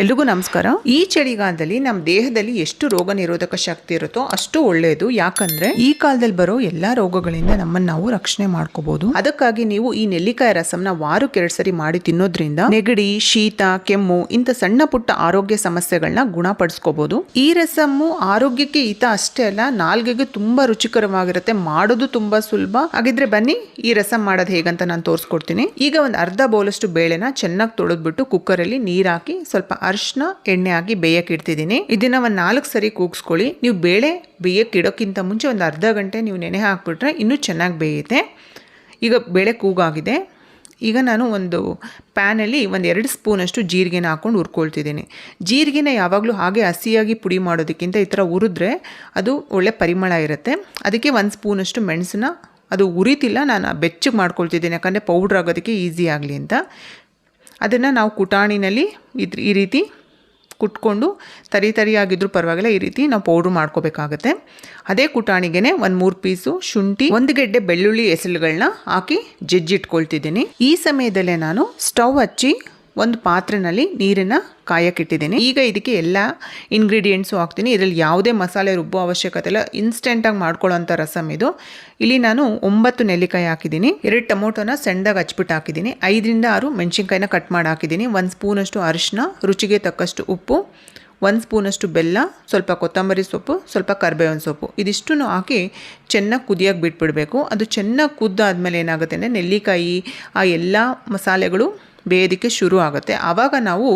ಎಲ್ರಿಗೂ ನಮಸ್ಕಾರ. ಈ ಚಳಿಗಾಲದಲ್ಲಿ ನಮ್ಮ ದೇಹದಲ್ಲಿ ಎಷ್ಟು ರೋಗ ನಿರೋಧಕ ಶಕ್ತಿ ಇರುತ್ತೋ ಅಷ್ಟು ಒಳ್ಳೆಯದು ಯಾಕಂದ್ರೆ ಈ ಕಾಲದಲ್ಲಿ ಬರೋ ಎಲ್ಲಾ ರೋಗಗಳಿಂದ ನಮ್ಮನ್ನ ನಾವು ರಕ್ಷಣೆ ಮಾಡ್ಕೋಬಹುದು ಅದಕ್ಕಾಗಿ ನೀವು ಈ ನೆಲ್ಲಿಕಾಯಿ ರಸಂನ ವಾರಕ್ಕೆ ಎರಡ್ ಸರಿ ಮಾಡಿ ತಿನ್ನೋದ್ರಿಂದ ನೆಗಡಿ, ಶೀತ, ಕೆಮ್ಮು ಇಂಥ ಸಣ್ಣ ಪುಟ್ಟ ಆರೋಗ್ಯ ಸಮಸ್ಯೆಗಳನ್ನ ಗುಣಪಡಿಸ್ಕೋಬಹುದು ಈ ರಸಮ್ಮು ಆರೋಗ್ಯಕ್ಕೆ ಹಿತ ಅಷ್ಟೇ ಅಲ್ಲ, ನಾಲ್ಗೆಗೆ ತುಂಬಾ ರುಚಿಕರವಾಗಿರುತ್ತೆ. ಮಾಡೋದು ತುಂಬಾ ಸುಲಭ. ಹಾಗಿದ್ರೆ ಬನ್ನಿ ಈ ರಸಂ ಮಾಡೋದು ಹೇಗಂತ ನಾನು ತೋರಿಸ್ಕೊಡ್ತೀನಿ. ಈಗ ಒಂದು ಅರ್ಧ ಬೌಲಷ್ಟು ಬೇಳೆನ ಚೆನ್ನಾಗಿ ತೊಳೆದ್ಬಿಟ್ಟು ಕುಕ್ಕರಲ್ಲಿ ನೀರ್ ಹಾಕಿ ಸ್ವಲ್ಪ ಅರಿಶಿನ ಎಣ್ಣೆ ಹಾಕಿ ಬೇಯಕ್ಕೆ ಇಡ್ತಿದ್ದೀನಿ. ಇದನ್ನ ಒಂದು ನಾಲ್ಕು ಸರಿ ಕೂಗಿಸ್ಕೊಳ್ಳಿ. ನೀವು ಬೇಳೆ ಬೇಯಕ್ಕೆ ಇಡೋಕ್ಕಿಂತ ಮುಂಚೆ ಒಂದು ಅರ್ಧ ಗಂಟೆ ನೀವು ನೆನೆ ಹಾಕಿಬಿಟ್ರೆ ಇನ್ನೂ ಚೆನ್ನಾಗಿ ಬೇಯುತ್ತೆ. ಈಗ ಬೇಳೆ ಕೂಗಾಗಿದೆ. ಈಗ ನಾನು ಒಂದು ಪ್ಯಾನಲ್ಲಿ ಒಂದು ಎರಡು ಸ್ಪೂನಷ್ಟು ಜೀರಿಗೆನ ಹಾಕ್ಕೊಂಡು ಹುರ್ಕೊಳ್ತಿದ್ದೀನಿ. ಜೀರಿಗೆನ ಯಾವಾಗಲೂ ಹಾಗೆ ಹಸಿಯಾಗಿ ಪುಡಿ ಮಾಡೋದಕ್ಕಿಂತ ಈ ಥರ ಹುರಿದ್ರೆ ಅದು ಒಳ್ಳೆ ಪರಿಮಳ ಇರುತ್ತೆ. ಅದಕ್ಕೆ ಒಂದು ಸ್ಪೂನಷ್ಟು ಮೆಣಸನ್ನ. ಅದು ಉರಿತಿಲ್ಲ ನಾನು ಬೆಚ್ಚಗೆ ಮಾಡ್ಕೊಳ್ತಿದ್ದೀನಿ. ಯಾಕಂದರೆ ಪೌಡ್ರ್ ಆಗೋದಕ್ಕೆ ಈಸಿ ಆಗಲಿ ಅಂತ. ಅದನ್ನು ನಾವು ಕುಟಾಣಿನಲ್ಲಿ ಇದ್ರ ಈ ರೀತಿ ಕುಟ್ಕೊಂಡು ತರಿ ತರಿಯಾಗಿದ್ದರೂ ಪರವಾಗಿಲ್ಲ, ಈ ರೀತಿ ನಾವು ಪೌಡ್ರ್ ಮಾಡ್ಕೋಬೇಕಾಗತ್ತೆ. ಅದೇ ಕುಟಾಣಿಗೆನೆ ಒಂದು ಮೂರು ಪೀಸು ಶುಂಠಿ, ಒಂದು ಗೆಡ್ಡೆ ಬೆಳ್ಳುಳ್ಳಿ ಹೆಸರುಗಳನ್ನ ಹಾಕಿ ಜಜ್ಜಿಟ್ಕೊಳ್ತಿದ್ದೀನಿ. ಈ ಸಮಯದಲ್ಲೇ ನಾನು ಸ್ಟವ್ ಹಚ್ಚಿ ಒಂದು ಪಾತ್ರೆನಲ್ಲಿ ನೀರನ್ನು ಕಾಯಕ್ಕಿಟ್ಟಿದ್ದೀನಿ. ಈಗ ಇದಕ್ಕೆ ಎಲ್ಲ ಇಂಗ್ರೀಡಿಯೆಂಟ್ಸು ಹಾಕ್ತೀನಿ. ಇದರಲ್ಲಿ ಯಾವುದೇ ಮಸಾಲೆ, ರುಬ್ಬೋ ಅವಶ್ಯಕತೆ ಇಲ್ಲ. ಇನ್ಸ್ಟೆಂಟಾಗಿ ಮಾಡ್ಕೊಳ್ಳೋಂಥ ರಸಮ್ ಇದು. ಇಲ್ಲಿ ನಾನು ಒಂಬತ್ತು ನೆಲ್ಲಿಕಾಯಿ ಹಾಕಿದ್ದೀನಿ. ಎರಡು ಟೊಮೊಟೊನ ಸಣ್ಣದಾಗಿ ಹಚ್ಬಿಟ್ಟು ಹಾಕಿದ್ದೀನಿ. ಐದರಿಂದ ಆರು ಮೆಣಸಿನ್ಕಾಯಿನ ಕಟ್ ಮಾಡಿ ಹಾಕಿದ್ದೀನಿ. ಒಂದು ಸ್ಪೂನಷ್ಟು ಅರಿಶಿನ, ರುಚಿಗೆ ತಕ್ಕಷ್ಟು ಉಪ್ಪು, ಒಂದು ಸ್ಪೂನಷ್ಟು ಬೆಲ್ಲ, ಸ್ವಲ್ಪ ಕೊತ್ತಂಬರಿ ಸೊಪ್ಪು, ಸ್ವಲ್ಪ ಕರ್ಬೇವಿನ ಸೊಪ್ಪು. ಇದಿಷ್ಟು ಹಾಕಿ ಚೆನ್ನಾಗಿ ಕುದಿಯಾಗಿ ಬಿಟ್ಬಿಡಬೇಕು. ಅದು ಚೆನ್ನಾಗಿ ಕುದ್ದಾದ್ಮೇಲೆ ಏನಾಗುತ್ತೆ ಅಂದರೆ ನೆಲ್ಲಿಕಾಯಿ, ಆ ಎಲ್ಲ ಮಸಾಲೆಗಳು ಬೇಯೋದಕ್ಕೆ ಶುರು ಆಗುತ್ತೆ. ಆವಾಗ ನಾವು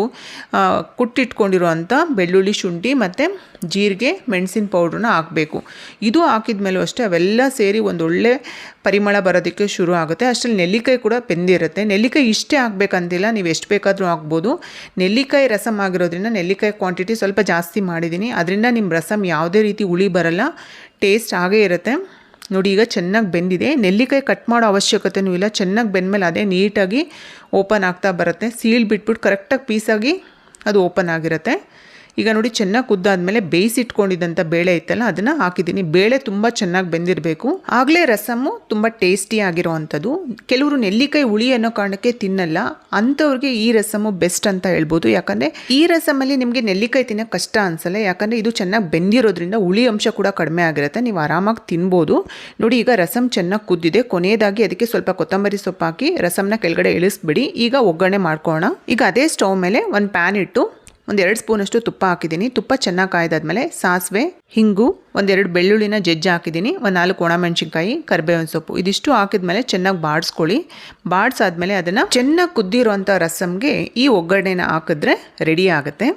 ಕುಟ್ಟಿಟ್ಕೊಂಡಿರುವಂಥ ಬೆಳ್ಳುಳ್ಳಿ ಶುಂಠಿ ಮತ್ತು ಜೀರಿಗೆ, ಮೆಣಸಿನ ಪೌಡ್ರನ್ನ ಹಾಕಬೇಕು. ಇದು ಹಾಕಿದ ಮೇಲೂ ಅಷ್ಟೇ ಅವೆಲ್ಲ ಸೇರಿ ಒಂದೊಳ್ಳೆ ಪರಿಮಳ ಬರೋದಕ್ಕೆ ಶುರು ಆಗುತ್ತೆ. ಅಷ್ಟರಲ್ಲಿ ನೆಲ್ಲಿಕಾಯಿ ಕೂಡ ಬೆಂದಿರುತ್ತೆ. ನೆಲ್ಲಿಕಾಯಿ ಇಷ್ಟೇ ಹಾಕ್ಬೇಕಂತಿಲ್ಲ, ನೀವು ಎಷ್ಟು ಬೇಕಾದರೂ ಹಾಕ್ಬೋದು. ನೆಲ್ಲಿಕಾಯಿ ರಸಮ್ ಆಗಿರೋದ್ರಿಂದ ನೆಲ್ಲಿಕಾಯಿ ಕ್ವಾಂಟಿಟಿ ಸ್ವಲ್ಪ ಜಾಸ್ತಿ ಮಾಡಿದ್ದೀನಿ. ಅದರಿಂದ ನಿಮ್ಮ ರಸಮ್ ಯಾವುದೇ ರೀತಿ ಹುಳಿ ಬರಲ್ಲ. ಟೇಸ್ಟ್ ಆಗೇ ಇರುತ್ತೆ. ನೋಡಿ, ಈಗ ಚೆನ್ನಾಗಿ ಬೆಂದಿದೆ. ನೆಲ್ಲಿಕಾಯಿ ಕಟ್ ಮಾಡೋ ಅವಶ್ಯಕತೆಯೂ ಇಲ್ಲ. ಚೆನ್ನಾಗಿ ಬೆಂದಮೇಲೆ ಅದೇ ನೀಟಾಗಿ ಓಪನ್ ಆಗ್ತಾ ಬರುತ್ತೆ. ಸೀಲ್ ಬಿಟ್ಬಿಟ್ಟು ಕರೆಕ್ಟಾಗಿ ಪೀಸಾಗಿ ಅದು ಓಪನ್ ಆಗಿರುತ್ತೆ. ಈಗ ನೋಡಿ ಚೆನ್ನಾಗಿ ಕುದ್ದಾದ್ಮೇಲೆ ಬೇಯಿಸಿಟ್ಕೊಂಡಿದ್ದಂಥ ಬೇಳೆ ಇತ್ತಲ್ಲ ಅದನ್ನು ಹಾಕಿದ್ದೀನಿ. ಬೇಳೆ ತುಂಬ ಚೆನ್ನಾಗಿ ಬೆಂದಿರಬೇಕು. ಆಗಲೇ ರಸಮು ತುಂಬ ಟೇಸ್ಟಿ ಆಗಿರೋ ಅಂಥದ್ದು ಕೆಲವರು ನೆಲ್ಲಿಕಾಯಿ ಹುಳಿ ಅನ್ನೋ ಕಾರಣಕ್ಕೆ ತಿನ್ನಲ್ಲ. ಅಂಥವ್ರಿಗೆ ಈ ರಸಮು ಬೆಸ್ಟ್ ಅಂತ ಹೇಳ್ಬೋದು. ಯಾಕಂದರೆ ಈ ರಸಮಲ್ಲಿ ನಿಮಗೆ ನೆಲ್ಲಿಕಾಯಿ ತಿನ್ನೋಕೆ ಕಷ್ಟ ಅನ್ಸಲ್ಲ. ಯಾಕಂದರೆ ಇದು ಚೆನ್ನಾಗಿ ಬೆಂದಿರೋದ್ರಿಂದ ಹುಳಿ ಅಂಶ ಕೂಡ ಕಡಿಮೆ ಆಗಿರುತ್ತೆ. ನೀವು ಆರಾಮಾಗಿ ತಿನ್ಬೋದು. ನೋಡಿ ಈಗ ರಸಮ್ ಚೆನ್ನಾಗಿ ಕುದ್ದಿದೆ. ಕೊನೆಯದಾಗಿ ಅದಕ್ಕೆ ಸ್ವಲ್ಪ ಕೊತ್ತಂಬರಿ ಸೊಪ್ಪು ಹಾಕಿ ರಸಮ್ನ ಕೆಳಗಡೆ ಇಳಿಸ್ಬಿಡಿ. ಈಗ ಒಗ್ಗರಣೆ ಮಾಡ್ಕೋಣ ಈಗ ಅದೇ ಸ್ಟವ್ ಮೇಲೆ ಒಂದು ಪ್ಯಾನ್ ಇಟ್ಟು ಒಂದು ಎರಡು ಸ್ಪೂನಷ್ಟು ತುಪ್ಪ ಹಾಕಿದ್ದೀನಿ. ತುಪ್ಪ ಚೆನ್ನಾಗಿ ಕಾಯ್ದಾದ್ಮೇಲೆ ಸಾಸಿವೆ, ಹಿಂಗು, ಒಂದೆರಡು ಬೆಳ್ಳುಳ್ಳಿನ ಜಜ್ಜಿ ಹಾಕಿದ್ದೀನಿ. ಒಂದು ನಾಲ್ಕು ಒಣಮೆಣಸಿನ್ಕಾಯಿ, ಕರಿಬೇವಿನ ಸೊಪ್ಪು ಇದಿಷ್ಟು ಹಾಕಿದ್ಮೇಲೆ ಚೆನ್ನಾಗಿ ಬಾಡಿಸ್ಕೊಳ್ಳಿ. ಬಾಡಿಸಾದ್ಮೇಲೆ ಅದನ್ನು ಚೆನ್ನಾಗಿ ಕುದ್ದಿರೋಂಥ ರಸಮ್ಗೆ ಈ ಒಗ್ಗರಣೆನ ಹಾಕಿದ್ರೆ ರೆಡಿ ಆಗುತ್ತೆ.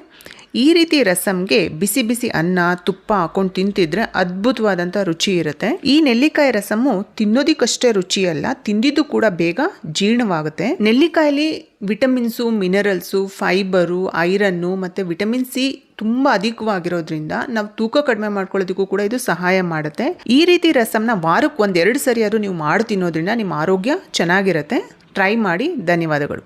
ಈ ರೀತಿ ರಸಮ್ಗೆ ಬಿಸಿ ಬಿಸಿ ಅನ್ನ, ತುಪ್ಪ ಹಾಕೊಂಡು ತಿಂತಿದ್ರೆ ಅದ್ಭುತವಾದಂಥ ರುಚಿ ಇರುತ್ತೆ. ಈ ನೆಲ್ಲಿಕಾಯಿ ರಸಮು ತಿನ್ನೋದಿಕ್ಕಷ್ಟೇ ರುಚಿ ಅಲ್ಲ, ತಿಂದಿದ್ದು ಕೂಡ ಬೇಗ ಜೀರ್ಣವಾಗುತ್ತೆ. ನೆಲ್ಲಿಕಾಯಲ್ಲಿ ವಿಟಮಿನ್ಸು, ಮಿನರಲ್ಸು, ಫೈಬರು, ಐರನ್ನು ಮತ್ತು ವಿಟಮಿನ್ ಸಿ ತುಂಬ ಅಧಿಕವಾಗಿರೋದ್ರಿಂದ ನಾವು ತೂಕ ಕಡಿಮೆ ಮಾಡ್ಕೊಳ್ಳೋದಕ್ಕೂ ಕೂಡ ಇದು ಸಹಾಯ ಮಾಡುತ್ತೆ. ಈ ರೀತಿ ರಸಮ್ನ ವಾರಕ್ಕೆ ಒಂದೆರಡು ಸರಿಯಾದ್ರೂ ನೀವು ಮಾಡಿ ತಿನ್ನೋದ್ರಿಂದ ನಿಮ್ಮ ಆರೋಗ್ಯ ಚೆನ್ನಾಗಿರುತ್ತೆ. ಟ್ರೈ ಮಾಡಿ. ಧನ್ಯವಾದಗಳು.